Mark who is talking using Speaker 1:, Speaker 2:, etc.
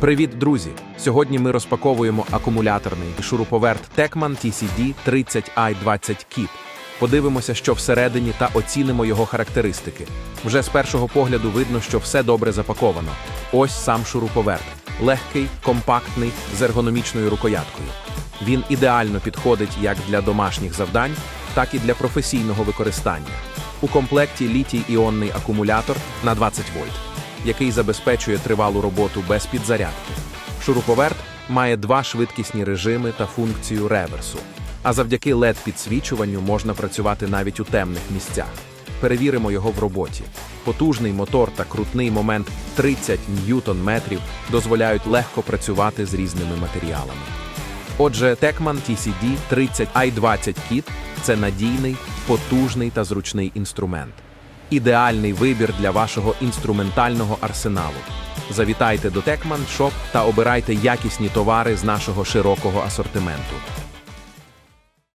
Speaker 1: Привіт, друзі! Сьогодні ми розпаковуємо акумуляторний шуруповерт Techman TCD 30i20 Kit. Подивимося, що всередині, та оцінимо його характеристики. Вже з першого погляду видно, що все добре запаковано. Ось сам шуруповерт. Легкий, компактний, з ергономічною рукояткою. Він ідеально підходить як для домашніх завдань, так і для професійного використання. У комплекті літій-іонний акумулятор на 20 вольт, який забезпечує тривалу роботу без підзарядки. Шуруповерт має два швидкісні режими та функцію реверсу. А завдяки led підсвічуванню можна працювати навіть у темних місцях. Перевіримо його в роботі. Потужний мотор та крутний момент 30 ньютон-метрів дозволяють легко працювати з різними матеріалами. Отже, Techman TCD 30i20 Kit – це надійний, потужний та зручний інструмент. Ідеальний вибір для вашого інструментального арсеналу. Завітайте до Techman Shop та обирайте якісні товари з нашого широкого асортименту.